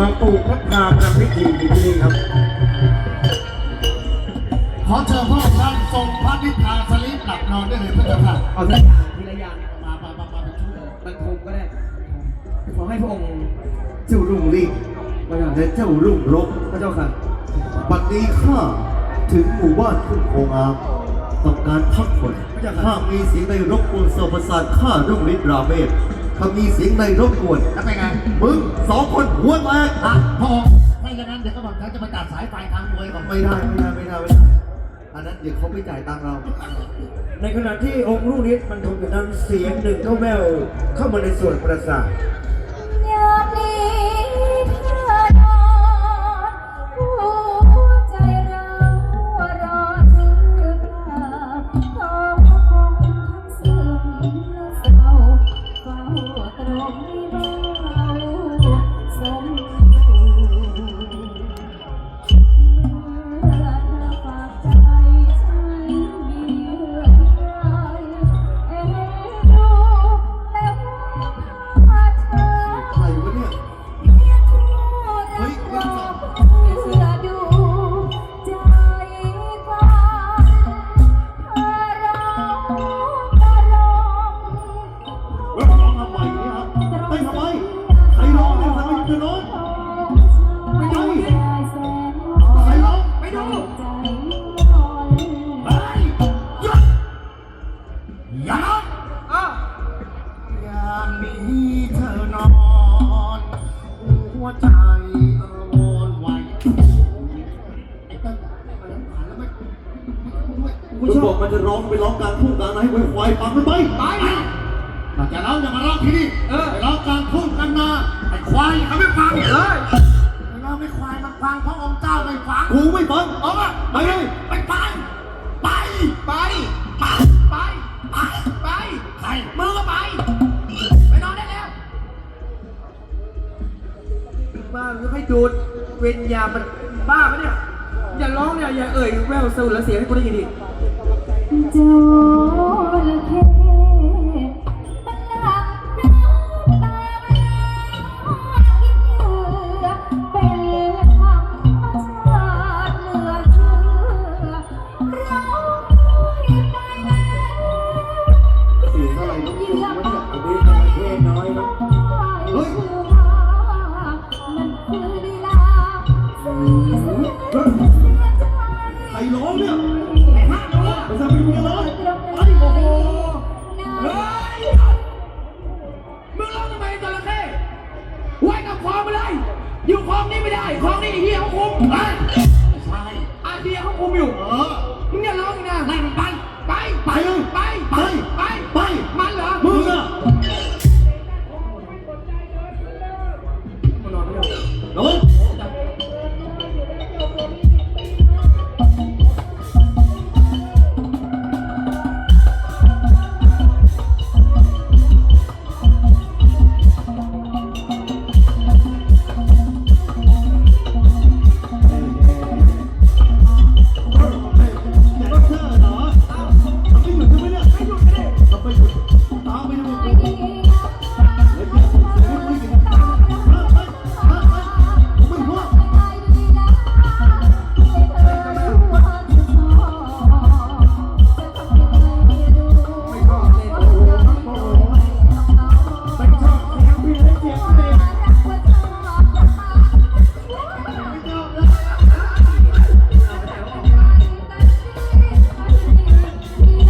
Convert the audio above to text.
มาปลูกพระพรามทำพิธีที่นี่ครับ ขอเชิญพระองค์ท่านทรงพระนิพพานสลิปหลับนอนได้เลยพระเจ้าค่ะ เอาสักอย่างทีละอย่างมามามามาเป็นชุดเลยบรรทมก็ได้ ขอให้พระองค์เจ้ารุ่งริ่งและเจ้ารุ่งรบพระเจ้าค่ะบัดนี้ข้าถึงหมู่บ้านทุ่งโพงามต้องการพักผ่อนถ้ามีเสียงใดรบกวนโซประสาทข้ารุ่งฤทธิ์ราเมศ ถ้ามีเสียงใดรบกวน แล้วเป็นไงมึงสองคนหัวแตกอะพระองค์ถ้าอย่างนั้นเดี๋ยวก็บอกท่านจะมาตัดสายไฟทางมวยก่อนไม่ได้ไม่ได้ไม่ได้ไม่ได้อันนั้นเดี๋ยวเขาไม่จ่ายตังค์เรา ในขณะที่องค์ลูกนิดมันทมอยู่นั้นเสียงหนึ่งก็แววเข้ามาในส่วนประสาท ม่กูชอบมันจะร้องไปร้องกลางทุ่งกลางนาให้ควายฟังมันไปไปถ้าจะร้องอย่ามาร้องที่นี่เออไปร้องกลางทุ่งกันนาไอ้ควายเขาไม่ฟังเฮ้ยเราไม่ควายมันฟังเพราะองค์เจ้าไม่ฟังกูไม่ฟังเอาอะไปเลยไปไปไปไปไปไปไปไปใครมือก็ไปไปนอนได้แล้วบ้าหรือให้ดูดเวียนยามันบ้าปะเนี่ยอย่าร้องเนี่ย อย่าเอ่ยแววสูดแล้วเสียงให้กูได้ยินดิโจ้ละเข้ รร้องเนี่ยห้าโดไม่ทราบเป็นยังไงร้องไอ้โอ้โหเฮ้ยมึงร้องทำไมจระเข้ไว้กับคลองไปเลย อยู่คลองนี้ไม่ได้คลองนี้ไอ้เหี้ยเขาคุมเฮ้ยไม่ใช่อาเดียเขาคุมอยู่เออมึงอย่าร้องอีกนะไล่มันไปไปไปไปไปไปไปมันเหรอมึงอะมันน